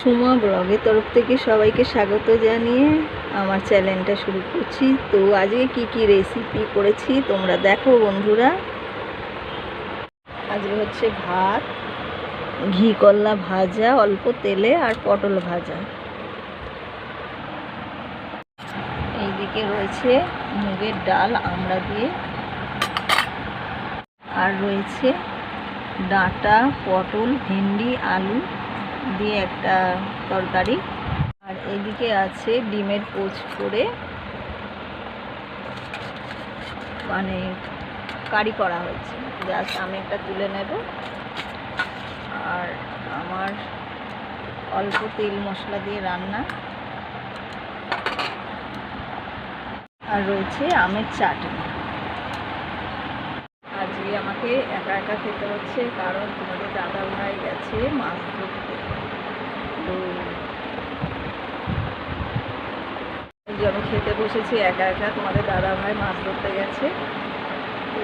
সুমা ব্লগের তরফ থেকে সবাইকে স্বাগত জানিয়ে আমার চ্যানেলটা শুরু করছি। তো আজকে কি কি রেসিপি করেছি তোমরা দেখো বন্ধুরা। আজকে হচ্ছে ভাত, ঘি করলা ভাজা, অল্প তেলে আর পটল ভাজা। এইদিকে রয়েছে মুগের ডাল, আমরা দিয়ে। আর রয়েছে ডাঁটা, পটল, ভেন্ডি, আলু। দিয়ে একটা তরকারি। আর এদিকে আছে ডিমের পোচ করে মানে কারি করা হয়েছে। জাস্ট আমি একটা তুলে নেব। আর আমার অল্প তেল মশলা দিয়ে রান্না। আর রয়েছে আমের চাটনি। আমাকে একা একা খেতে হচ্ছে কারণ তোমাদের দাদা ভাই গেছে মাছ ধরতে। আমি খেতে বসেছি একা একা, তোমাদের দাদা ভাই মাছ ধরতে গেছে। তো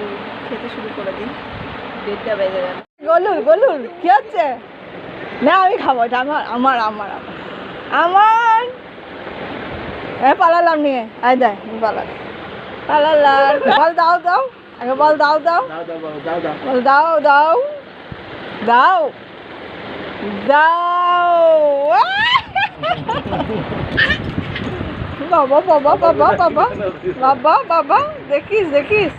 খেতে শুরু করে দিই। দেড়টা বেজে গেল। গলুল গলুল কি হচ্ছে? না, আমি খাব এটা, আমার আমার আমার আমার। হ্যাঁ পালালাম নিয়ে। আয় দেয় পালাল পালালাম। বল দাও। Aí eu falo, dau, dá. Dau, dau, dá. dau. Dau, Dá. Dau. Dau. Babá, babá, babá, babá. Babá, babá. Dequis, dequis.